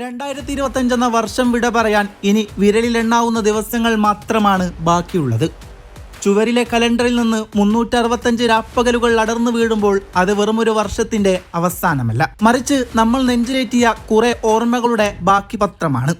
രണ്ടായിരത്തി ഇരുപത്തഞ്ച് എന്ന വർഷം വിട പറയാൻ ഇനി വിരലിലെണ്ണാവുന്ന ദിവസങ്ങൾ മാത്രമാണ് ബാക്കിയുള്ളത്. ചുവരിലെ കലണ്ടറിൽ നിന്ന് മുന്നൂറ്റി അറുപത്തഞ്ച് രാപ്പകലുകൾ അടർന്നു വീഴുമ്പോൾ അത് വെറുമൊരു വർഷത്തിന്റെ അവസാനമല്ല. മറിച്ച് നമ്മൾ നെഞ്ചിലേറ്റിയ കുറെ ഓർമ്മകളുടെ ബാക്കി പത്രമാണ്.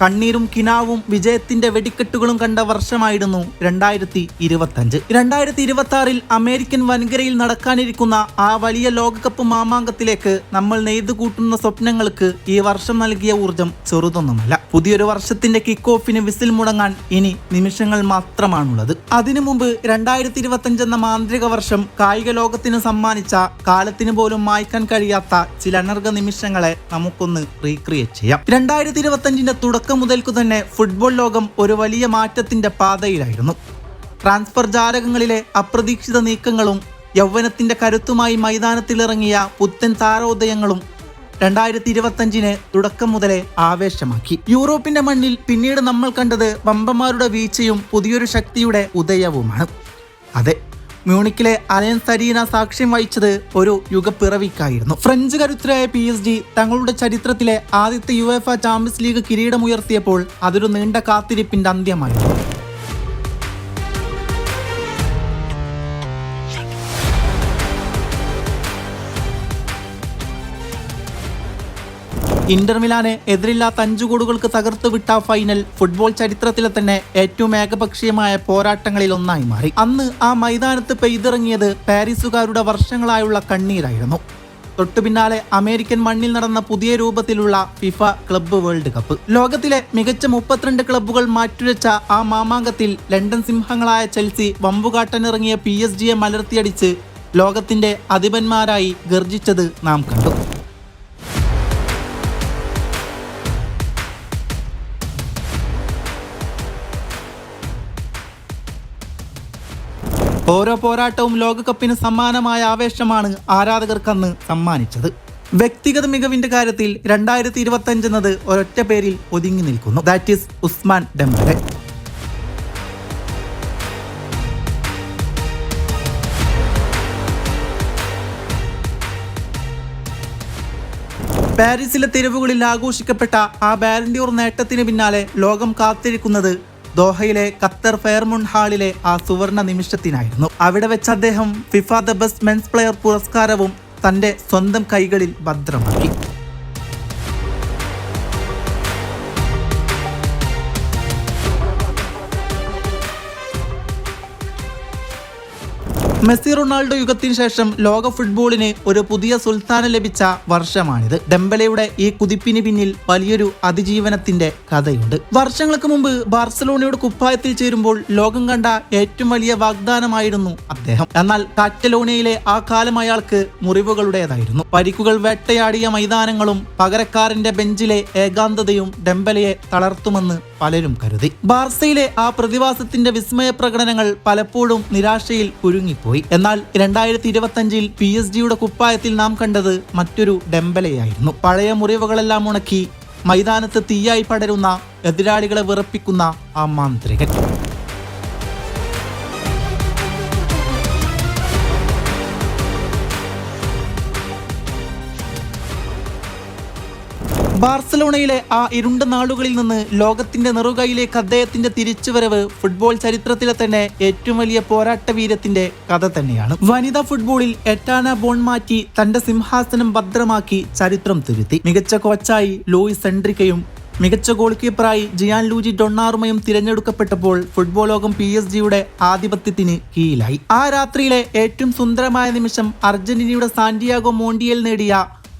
കണ്ണീരും കിനാവും വിജയത്തിന്റെ വെടിക്കെട്ടുകളും കണ്ട വർഷമായിരുന്നു രണ്ടായിരത്തി ഇരുപത്തഞ്ച് രണ്ടായിരത്തി ഇരുപത്തി ആറിൽ അമേരിക്കൻ വൻകരയിൽ നടക്കാനിരിക്കുന്ന ആ വലിയ ലോകകപ്പ് മാമാങ്കത്തിലേക്ക് നമ്മൾ നെയ്തു കൂട്ടുന്ന സ്വപ്നങ്ങൾക്ക് ഈ വർഷം നൽകിയ ഊർജം ചെറുതൊന്നുമല്ല. പുതിയൊരു വർഷത്തിന്റെ കിക്ക് ഓഫിന് വിസിൽ മുടങ്ങാൻ ഇനി നിമിഷങ്ങൾ മാത്രമാണുള്ളത്. അതിനു മുമ്പ് രണ്ടായിരത്തി ഇരുപത്തഞ്ച് എന്ന മാന്ത്രിക വർഷം കായിക ലോകത്തിന് സമ്മാനിച്ച കാലത്തിന് പോലും മായ്ക്കാൻ കഴിയാത്ത ചില അനർഘ നിമിഷങ്ങളെ നമുക്കൊന്ന് റീക്രിയേറ്റ് ചെയ്യാം. രണ്ടായിരത്തി ഇരുപത്തഞ്ചിന്റെ തുടക്കം മുതൽക്കു തന്നെ ഫുട്ബോൾ ലോകം ഒരു വലിയ മാറ്റത്തിന്റെ പാതയിലായിരുന്നു. ട്രാൻസ്ഫർ ജാലകങ്ങളിലെ അപ്രതീക്ഷിത നീക്കങ്ങളും യൗവനത്തിന്റെ കരുത്തുമായി മൈതാനത്തിലിറങ്ങിയ പുത്തൻ താരോദയങ്ങളും രണ്ടായിരത്തി ഇരുപത്തഞ്ചിന് തുടക്കം മുതലേ ആവേശമാക്കി. യൂറോപ്പിന്റെ മണ്ണിൽ പിന്നീട് നമ്മൾ കണ്ടത് വമ്പന്മാരുടെ വീഴ്ചയും പുതിയൊരു ശക്തിയുടെ ഉദയവുമാണ്. അതെ മ്യൂണിക്കിലെ അലയൻസ് സരീന സാക്ഷ്യം വഹിച്ചത് ഒരു യുഗപ്പിറവിക്കായിരുന്നു. ഫ്രഞ്ച് കരുത്തരായ പി എസ് ജി തങ്ങളുടെ ചരിത്രത്തിലെ ആദ്യത്തെ യു എഫ് ചാമ്പ്യൻസ് ലീഗ് കിരീടമുയർത്തിയപ്പോൾ അതൊരു നീണ്ട കാത്തിരിപ്പിന്റെ അന്ത്യമായിരുന്നു. ഇന്റർ മിലാനെ എതിരില്ലാത്ത അഞ്ചു ഗോളുകൾക്ക് തകർത്തു വിട്ട ഫൈനൽ ഫുട്ബോൾ ചരിത്രത്തിലെ തന്നെ ഏറ്റവും ഏകപക്ഷീയമായ പോരാട്ടങ്ങളിൽ ഒന്നായി മാറി. അന്ന് ആ മൈതാനത്ത് പെയ്തിറങ്ങിയത് പാരീസുകാരുടെ വർഷങ്ങളായുള്ള കണ്ണീരായിരുന്നു. തൊട്ടു പിന്നാലെ അമേരിക്കൻ മണ്ണിൽ നടന്ന പുതിയ രൂപത്തിലുള്ള ഫിഫ ക്ലബ്ബ് വേൾഡ് കപ്പ് ലോകത്തിലെ മികച്ച മുപ്പത്തിരണ്ട് ക്ലബ്ബുകൾ മാറ്റുരച്ച ആ മാമാങ്കത്തിൽ ലണ്ടൻ സിംഹങ്ങളായ ചെൽസി വമ്പുകാട്ടനിറങ്ങിയ പി എസ് ജിയെ മലർത്തിയടിച്ച് ലോകത്തിന്റെ അധിപന്മാരായി ഗർജിച്ചത് നാം കണ്ടു. ഓരോ പോരാട്ടവും ലോകകപ്പിന് സമ്മാനമായ ആവേശമാണ് ആരാധകർക്കന്ന് സമ്മാനിച്ചത്. വ്യക്തിഗത മികവിന്റെ കാര്യത്തിൽ രണ്ടായിരത്തി ഇരുപത്തി എന്നത് ഒരൊറ്റ പേരിൽ ഒതുങ്ങി നിൽക്കുന്നു. ദാറ്റ് ഈസ് ഉസ്മാൻ ഡെമ്പലെ പാരീസിലെ തെരുവുകളിൽ ആഘോഷിക്കപ്പെട്ട ആ ബാരൻഡ്യൂർ നേട്ടത്തിന് പിന്നാലെ ലോകം കാത്തിരിക്കുന്നത് ദോഹയിലെ ഖത്തർ ഫെയർമുൺ ഹാളിലെ ആ സുവർണ നിമിഷത്തിനായിരുന്നു. അവിടെ വെച്ച് അദ്ദേഹം FIFA the best men's player പുരസ്കാരവും തന്റെ സ്വന്തം കൈകളിൽ ഭദ്രമാക്കി. മെസ്സി റൊണാൾഡോ യുഗത്തിന് ശേഷം ലോക ഫുട്ബോളിന് ഒരു പുതിയ സുൽത്താന ലഭിച്ച വർഷമാണിത്. ഡെമ്പലയുടെ ഈ കുതിപ്പിന് പിന്നിൽ വലിയൊരു അതിജീവനത്തിന്റെ കഥയുണ്ട്. വർഷങ്ങൾക്ക് മുമ്പ് ബാർസലോണയുടെ കുപ്പായത്തിൽ ചേരുമ്പോൾ ലോകം കണ്ട ഏറ്റവും വലിയ വാഗ്ദാനമായിരുന്നു അദ്ദേഹം. എന്നാൽ കാറ്റലോണിയയിലെ ആ കാലം അയാൾക്ക് മുറിവുകളുടേതായിരുന്നു. പരിക്കുകൾ വേട്ടയാടിയ മൈതാനങ്ങളും പകരക്കാരന്റെ ബെഞ്ചിലെ ഏകാന്തതയും ഡെമ്പലയെ തളർത്തുമെന്ന് പലരും കരുതി. ബാർസയിലെ ആ പ്രതിഭാസത്തിന്റെ വിസ്മയ പ്രകടനങ്ങൾ പലപ്പോഴും നിരാശയിൽ കുരുങ്ങിപ്പോയി. എന്നാൽ രണ്ടായിരത്തി ഇരുപത്തഞ്ചിൽ പി എസ് ജിയുടെ കുപ്പായത്തിൽ നാം കണ്ടത് മറ്റൊരു ഡെമ്പലയായിരുന്നു. പഴയ മുറിവുകളെല്ലാം ഉണക്കി മൈതാനത്ത് തീയായി പടരുന്ന എതിരാളികളെ വിറപ്പിക്കുന്ന ആ മാന്ത്രികൻ. ബാർസലോണയിലെ ആ ഇരുണ്ട നാളുകളിൽ നിന്ന് ലോകത്തിന്റെ നെറുകയിലേക്ക് അദ്ദേഹത്തിന്റെ തിരിച്ചുവരവ് ഫുട്ബോൾ ചരിത്രത്തിലെ തന്നെ ഏറ്റവും വലിയ പോരാട്ട വീരത്തിന്റെ കഥ തന്നെയാണ്. വനിതാ ഫുട്ബോളിൽ എട്ടാന ബോൺ മാറ്റി തന്റെ സിംഹാസനം ഭദ്രമാക്കി ചരിത്രം തിരുത്തി. മികച്ച കോച്ചായി ലൂയിസ് സെൻട്രിക്കയും മികച്ച ഗോൾ കീപ്പറായി ജിയാൻ ലൂജി ഡൊണ്ണാറുമയും തിരഞ്ഞെടുക്കപ്പെട്ടപ്പോൾ ഫുട്ബോൾ ലോകം പി എസ് ജിയുടെ ആധിപത്യത്തിന് കീഴിലായി. ആ രാത്രിയിലെ ഏറ്റവും സുന്ദരമായ നിമിഷം അർജന്റീനയുടെ സാന്റിയാഗോ മോണ്ടിയൽ നേടിയ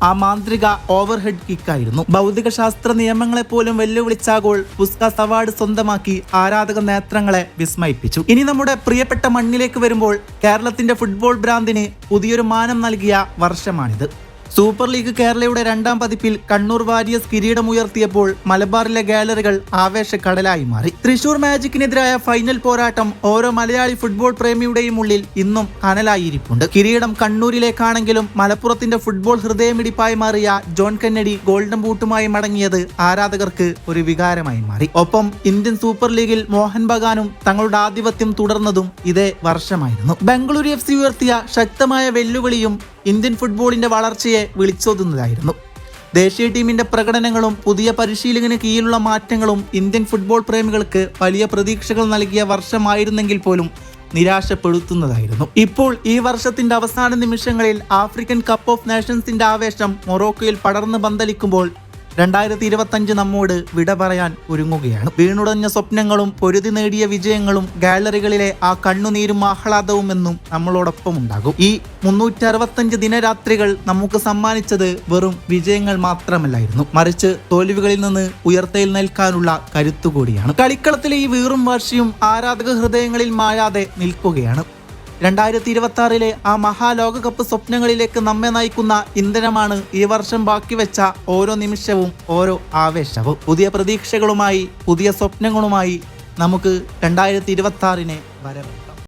ആ മാന്ത്രിക ഓവർഹെഡ് കിക്കായിരുന്നു. ഭൗതിക ശാസ്ത്ര നിയമങ്ങളെ പോലും വെല്ലുവിളിച്ച ഗോൾ പുസ്കാസ് അവാർഡ് സ്വന്തമാക്കി ആരാധക നേത്രങ്ങളെ വിസ്മയിപ്പിച്ചു. ഇനി നമ്മുടെ പ്രിയപ്പെട്ട മണ്ണിലേക്ക് വരുമ്പോൾ കേരളത്തിന്റെ ഫുട്ബോൾ ഭ്രാന്തിന് പുതിയൊരു മാനം നൽകിയ വർഷമാണിത്. സൂപ്പർ ലീഗ് കേരളയുടെ രണ്ടാം പതിപ്പിൽ കണ്ണൂർ വാരിയസ് കിരീടമുയർത്തിയപ്പോൾ മലബാറിലെ ഗാലറികൾ ആവേശക്കടലായി മാറി. തൃശൂർ മാജിക്കിനെതിരായ ഫൈനൽ പോരാട്ടം ഓരോ മലയാളി ഫുട്ബോൾ പ്രേമിയുടെയും ഉള്ളിൽ ഇന്നും കനലായിരിപ്പുണ്ട്. കിരീടം കണ്ണൂരിലേക്കാണെങ്കിലും മലപ്പുറത്തിന്റെ ഫുട്ബോൾ ഹൃദയമിടിപ്പായി മാറിയ ജോൺ കെന്നഡി ഗോൾഡൻ ബൂട്ടുമായി മടങ്ങിയത് ആരാധകർക്ക് ഒരു വികാരമായി മാറി. ഒപ്പം ഇന്ത്യൻ സൂപ്പർ ലീഗിൽ മോഹൻ ബഗാനും തങ്ങളുടെ ആധിപത്യം തുടർന്നതും ഇതേ വർഷമായിരുന്നു. ബംഗളൂരു എഫ് സി ഉയർത്തിയ ശക്തമായ വെല്ലുവിളിയും ഇന്ത്യൻ ഫുട്ബോളിന്റെ വളർച്ചയെ വിളിച്ചോതുന്നതായിരുന്നു. ദേശീയ ടീമിന്റെ പ്രകടനങ്ങളും പുതിയ പരിശീലകന് കീഴിലുള്ള മാറ്റങ്ങളും ഇന്ത്യൻ ഫുട്ബോൾ പ്രേമികൾക്ക് വലിയ പ്രതീക്ഷകൾ നൽകിയ വർഷമായിരുന്നെങ്കിൽ പോലും നിരാശപ്പെടുത്തുന്നതായിരുന്നു. ഇപ്പോൾ ഈ വർഷത്തിന്റെ അവസാന നിമിഷങ്ങളിൽ ആഫ്രിക്കൻ കപ്പ് ഓഫ് നേഷൻസിന്റെ ആവേശം മൊറോക്കോയിൽ പടർന്ന് പന്തലിക്കുമ്പോൾ രണ്ടായിരത്തി ഇരുപത്തഞ്ച് നമ്മോട് വിട പറയാൻ ഒരുങ്ങുകയാണ്. വീണുടഞ്ഞ സ്വപ്നങ്ങളും പൊരുതി നേടിയ വിജയങ്ങളും ഗാലറികളിലെ ആ കണ്ണുനീരും ആഹ്ലാദവും എന്നും നമ്മളോടൊപ്പം ഉണ്ടാകും. ഈ മുന്നൂറ്റി അറുപത്തഞ്ച് ദിനരാത്രികൾ നമുക്ക് സമ്മാനിച്ചത് വെറും വിജയങ്ങൾ മാത്രമല്ലായിരുന്നു. മറിച്ച് തോൽവികളിൽ നിന്ന് ഉയർത്തയിൽ നിൽക്കാനുള്ള കരുത്തുകൂടിയാണ്. കളിക്കളത്തിലെ ഈ വീറും വാശിയും ആരാധക ഹൃദയങ്ങളിൽ മായാതെ നിൽക്കുകയാണ്. രണ്ടായിരത്തി ഇരുപത്തി ആറിലെ ആ മഹാലോകകപ്പ് സ്വപ്നങ്ങളിലേക്ക് നമ്മെ നയിക്കുന്ന ഇന്ധനമാണ് ഈ വർഷം ബാക്കി വെച്ച ഓരോ നിമിഷവും ഓരോ ആവേശവും. പുതിയ പ്രതീക്ഷകളുമായി പുതിയ സ്വപ്നങ്ങളുമായി നമുക്ക് രണ്ടായിരത്തി ഇരുപത്തി ആറിനെ വരവ്